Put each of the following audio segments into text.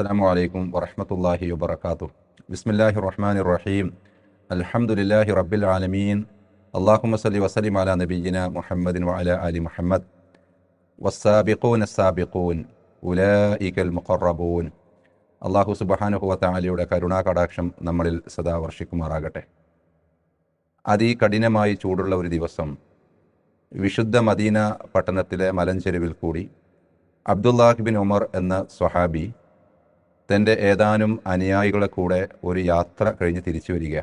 അസ്സാം വലൈക്കും വറഹമത്തല്ലാഹി വബർക്കാത്തു ബിസ്മില്ലാഹി റഹ്മാൻ റഹീം അലഹമുല്ലാഹി റബ്ബിൽ ആലമീൻ. അള്ളാഹുമ സല്ലി വസലിം അല നബീന മുഹമ്മദിൻ വഅല അലി മുഹമ്മദ്. വസ്സാബിഖൂൻ അസ്സാബിഖൂൻ ഉലൈകൽ മുഖറബൂൻ. അള്ളാഹു സുബഹാനുഹു വതആലയുടെ കരുണാ കടാക്ഷം നമ്മളിൽ സദാ വർഷിക്കുമാറാകട്ടെ. അതികഠിനമായി ചൂടുള്ള ഒരു ദിവസം വിശുദ്ധ മദീന പട്ടണത്തിലെ മലഞ്ചെരുവിൽ കൂടി അബ്ദുല്ലാഹിബിൻ ഉമർ എന്ന സ്വഹാബി തന്റെ ഏതാനും അനുയായികളെ കൂടെ ഒരു യാത്ര കഴിഞ്ഞ് തിരിച്ചു വരിക.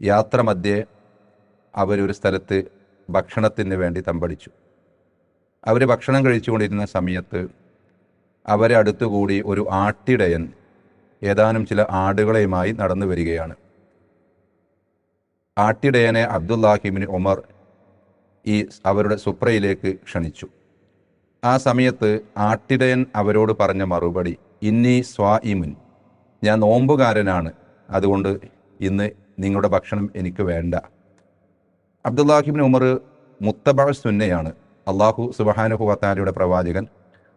യാത്ര മധ്യേ അവരൊരു സ്ഥലത്ത് ഭക്ഷണത്തിന് വേണ്ടി തമ്പടിച്ചു. അവർ ഭക്ഷണം കഴിച്ചുകൊണ്ടിരുന്ന സമയത്ത് അവരെ അടുത്തുകൂടി ഒരു ആട്ടിടയൻ ഏതാനും ചില ആടുകളെയുമായി നടന്നു വരികയാണ്. ആട്ടിടയനെ അബ്ദുല്ലാഹിമിന് ഉമർ ഈ അവരുടെ സുപ്രയിലേക്ക് ക്ഷണിച്ചു. ആ സമയത്ത് ആട്ടിടയൻ അവരോട് പറഞ്ഞ മറുപടി ഇന്നി സ്വാഇമുൻ ഞാൻ നോമ്പുകാരനാണ്. അതുകൊണ്ട് ഇന്ന് നിങ്ങളുടെ ഭക്ഷണം എനിക്ക് വേണ്ട. അബ്ദുല്ലാഹിബിൻ ഉമർ മുത്തബ സുന്നയാണ്. അള്ളാഹു സുബഹാനുഹു വത്താലയുടെ പ്രവാചകൻ.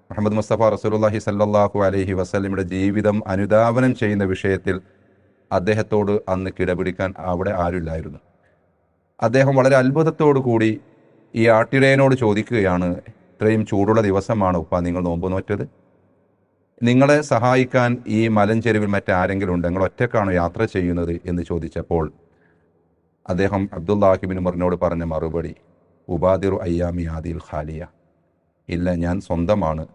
മുഹമ്മദ് മുസ്തഫ റസൂലുള്ളാഹി സല്ലാഹു അലഹി വസ്ലമിയുടെ ജീവിതം അനുധാവനം ചെയ്യുന്ന വിഷയത്തിൽ അദ്ദേഹത്തോട് അന്ന് കിടപിടിക്കാൻ അവിടെ ആരുമില്ലായിരുന്നു. അദ്ദേഹം വളരെ അത്ഭുതത്തോടു കൂടി ഈ ആട്ടിടയനോട് ചോദിക്കുകയാണ് ഇത്രയും ചൂടുള്ള ദിവസമാണ് ഉപ്പ നിങ്ങൾ നോമ്പ് നോറ്റത്? നിങ്ങളെ സഹായിക്കാൻ ഈ മലഞ്ചെരുവിൽ മറ്റാരെങ്കിലും ഉണ്ട്? നിങ്ങൾ ഒറ്റക്കാണോ യാത്ര ചെയ്യുന്നത്? എന്ന് ചോദിച്ചപ്പോൾ അദ്ദേഹം അബ്ദുല്ലാഹിബിൻ ഉമറിനോട് പറഞ്ഞ മറുപടി ഉബാദിറു അയ്യാമി ആദിൽ ഖാലിയ. ഇല്ല ഞാൻ സ്വന്തമാണ്.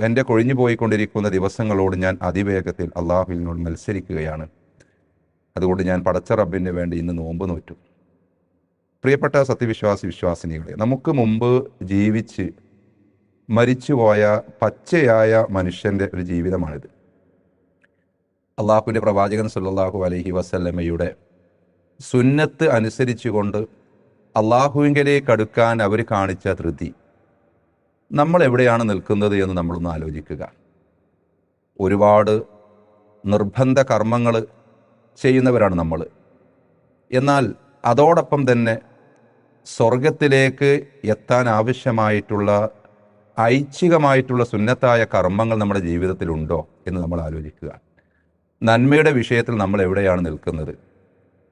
എന്റെ കൊഴിഞ്ഞു പോയിക്കൊണ്ടിരിക്കുന്ന ദിവസങ്ങളോട് ഞാൻ അതിവേഗത്തിൽ അള്ളാഹുവിനോട് മത്സരിക്കുകയാണ്. അതുകൊണ്ട് ഞാൻ പടച്ച റബ്ബിന് വേണ്ടി ഇന്ന് നോമ്പ് നോറ്റു. പ്രിയപ്പെട്ട സത്യവിശ്വാസി വിശ്വാസിനികളെ നമുക്ക് മുമ്പ് ജീവിച്ച് മരിച്ചുപോയ പച്ചയായ മനുഷ്യന്റെ ഒരു ജീവിതമാണിത്. അള്ളാഹുവിന്റെ പ്രവാചകൻ സല്ലാഹു അലഹി വസല്ലമ്മയുടെ സുന്നത്ത് അനുസരിച്ചുകൊണ്ട് അള്ളാഹുവിങ്കലേക്ക് അടുക്കാൻ അവർ കാണിച്ച ധൃതി. നമ്മൾ എവിടെയാണ് നിൽക്കുന്നത് എന്ന് നമ്മളൊന്ന് ആലോചിക്കുക. ഒരുപാട് നിർബന്ധ കർമ്മങ്ങൾ ചെയ്യുന്നവരാണ് നമ്മൾ. എന്നാൽ അതോടൊപ്പം തന്നെ സ്വർഗത്തിലേക്ക് എത്താൻ ആവശ്യമായിട്ടുള്ള ഐച്ഛികമായിട്ടുള്ള സുന്നത്തായ കർമ്മങ്ങൾ നമ്മുടെ ജീവിതത്തിലുണ്ടോ എന്ന് നമ്മൾ ആലോചിക്കുക. നന്മയുടെ വിഷയത്തിൽ നമ്മൾ എവിടെയാണ് നിൽക്കുന്നത്?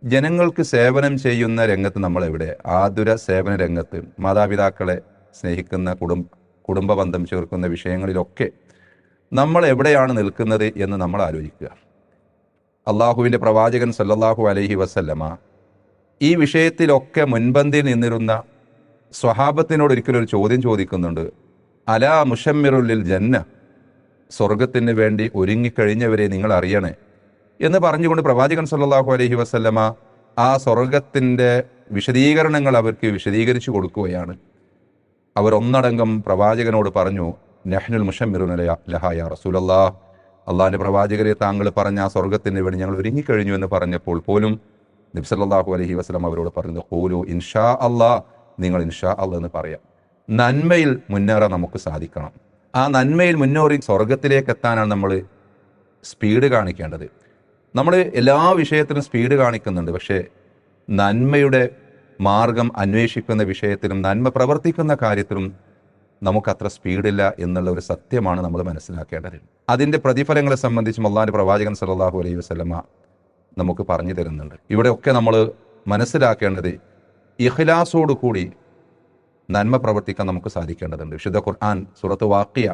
ജനങ്ങൾക്ക് സേവനം ചെയ്യുന്ന രംഗത്ത് നമ്മൾ എവിടെ? ആതുര സേവന രംഗത്ത്. മാതാപിതാക്കളെ സ്നേഹിക്കുന്ന കുടും കുടുംബ ബന്ധം ചേർക്കുന്ന വിഷയങ്ങളിലൊക്കെ നമ്മൾ എവിടെയാണ് നിൽക്കുന്നത് എന്ന് നമ്മൾ ആലോചിക്കുക. അള്ളാഹുവിന്റെ പ്രവാചകൻ സല്ലല്ലാഹു അലൈഹി വസല്ലമ ഈ വിഷയത്തിലൊക്കെ മുൻപന്തിയിൽ നിന്നിരുന്ന സ്വഹാബത്തിനോട് ഒരിക്കലും ഒരു ചോദ്യം ചോദിക്കുന്നുണ്ട്. അലാ മുഷമ്മിറുല്ലിൽ ജന്ന. സ്വർഗത്തിന് വേണ്ടി ഒരുങ്ങിക്കഴിഞ്ഞവരെ നിങ്ങൾ അറിയണേ. എന്ന് പറഞ്ഞുകൊണ്ട് പ്രവാചകൻ സല്ലാഹു അലഹി വസല്ലമ ആ സ്വർഗത്തിന്റെ വിശദീകരണങ്ങൾ അവർക്ക് വിശദീകരിച്ചു കൊടുക്കുകയാണ്. അവർ ഒന്നടങ്കം പ്രവാചകനോട് പറഞ്ഞു നെഹ്നുൽ മുഷമ്മിറുൻ ലഹായ റസൂലല്ലാ അള്ളാഹിന്റെ പ്രവാചകരെ താങ്കൾ പറഞ്ഞ ആ സ്വർഗത്തിന് വേണ്ടി ഞങ്ങൾ ഒരുങ്ങിക്കഴിഞ്ഞു എന്ന് പറഞ്ഞപ്പോൾ പോലും നബ്സല്ലാഹു അലഹി വസ്ലം അവരോട് പറഞ്ഞു ഹോലു ഇൻഷാ അള്ളാ നിങ്ങൾ ഇൻഷാ അള്ളാ എന്ന് പറയാം. നന്മയിൽ മുന്നേറാൻ നമുക്ക് സാധിക്കണം. ആ നന്മയിൽ മുന്നേറി സ്വർഗത്തിലേക്ക് എത്താനാണ് നമ്മൾ സ്പീഡ് കാണിക്കേണ്ടത്. നമ്മൾ എല്ലാ വിഷയത്തിനും സ്പീഡ് കാണിക്കുന്നുണ്ട്. പക്ഷേ നന്മയുടെ മാർഗം അന്വേഷിക്കുന്ന വിഷയത്തിലും നന്മ പ്രവർത്തിക്കുന്ന കാര്യത്തിലും നമുക്കത്ര സ്പീഡില്ല എന്നുള്ള ഒരു സത്യമാണ് നമ്മൾ മനസ്സിലാക്കേണ്ടത്. അതിന്റെ പ്രതിഫലങ്ങളെ സംബന്ധിച്ച് മൊല്ലാന്റെ പ്രവാചകൻ സല്ലാഹു അലൈഹി വസ്ലമ നമുക്ക് പറഞ്ഞു തരുന്നുണ്ട്. ഇവിടെയൊക്കെ നമ്മൾ മനസ്സിലാക്കേണ്ടത് ഇഹ്ലാസോടു കൂടി നന്മ പ്രവർത്തിക്കാൻ നമുക്ക് സാധിക്കേണ്ടതുണ്ട്. വിശുദ്ധ ഖുർആൻ സുറത്ത് വാക്കിയ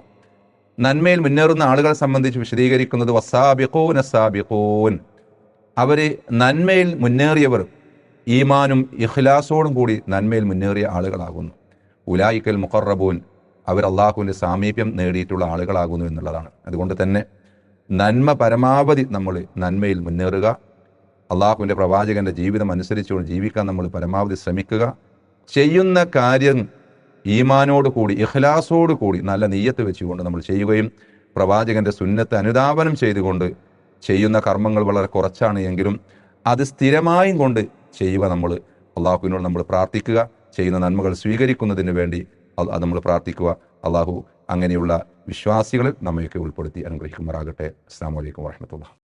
നന്മയിൽ മുന്നേറുന്ന ആളുകളെ സംബന്ധിച്ച് വിശദീകരിക്കുന്നത് വസാബിഖൂൻ അസാബിഖൂൻ അവർ നന്മയിൽ മുന്നേറിയവർ ഈമാനും ഇഖ്ലാസോടും കൂടി നന്മയിൽ മുന്നേറിയ ആളുകളാകുന്നു. ഉലായിക്കൽ മുഖറബൂൻ അവർ അള്ളാഹുവിന്റെ സാമീപ്യം നേടിയിട്ടുള്ള ആളുകളാകുന്നു എന്നുള്ളതാണ്. അതുകൊണ്ട് തന്നെ നന്മ പരമാവധി നമ്മൾ നന്മയിൽ മുന്നേറുക അള്ളാഹുവിന്റെ പ്രവാചകന്റെ ജീവിതം അനുസരിച്ചുകൊണ്ട് ജീവിക്കാൻ നമ്മൾ പരമാവധി ശ്രമിക്കുക ചെയ്യുന്ന കാര്യം ഈമാനോട് കൂടി ഇഖ്ലാസോട് കൂടി നല്ല നെയ്യത്ത് വെച്ചുകൊണ്ട് നമ്മൾ ചെയ്യുകയും പ്രവാചകന്റെ സുന്നത്ത് അനുധാവനം ചെയ്തുകൊണ്ട് ചെയ്യുന്ന കർമ്മങ്ങൾ വളരെ കുറച്ചാണ് എങ്കിലും അത് സ്ഥിരമായും കൊണ്ട് ചെയ്യുക നമ്മൾ അള്ളാഹുവിനോട് നമ്മൾ പ്രാർത്ഥിക്കുക ചെയ്യുന്ന നന്മകൾ സ്വീകരിക്കുന്നതിന് വേണ്ടി നമ്മൾ പ്രാർത്ഥിക്കുക. അള്ളാഹു അങ്ങനെയുള്ള വിശ്വാസികളിൽ നമ്മയൊക്കെ ഉൾപ്പെടുത്തി അനുഗ്രഹിക്കുമാറാകട്ടെ. അസ്സാം വലൈക്കും വാഹമത്തുള്ള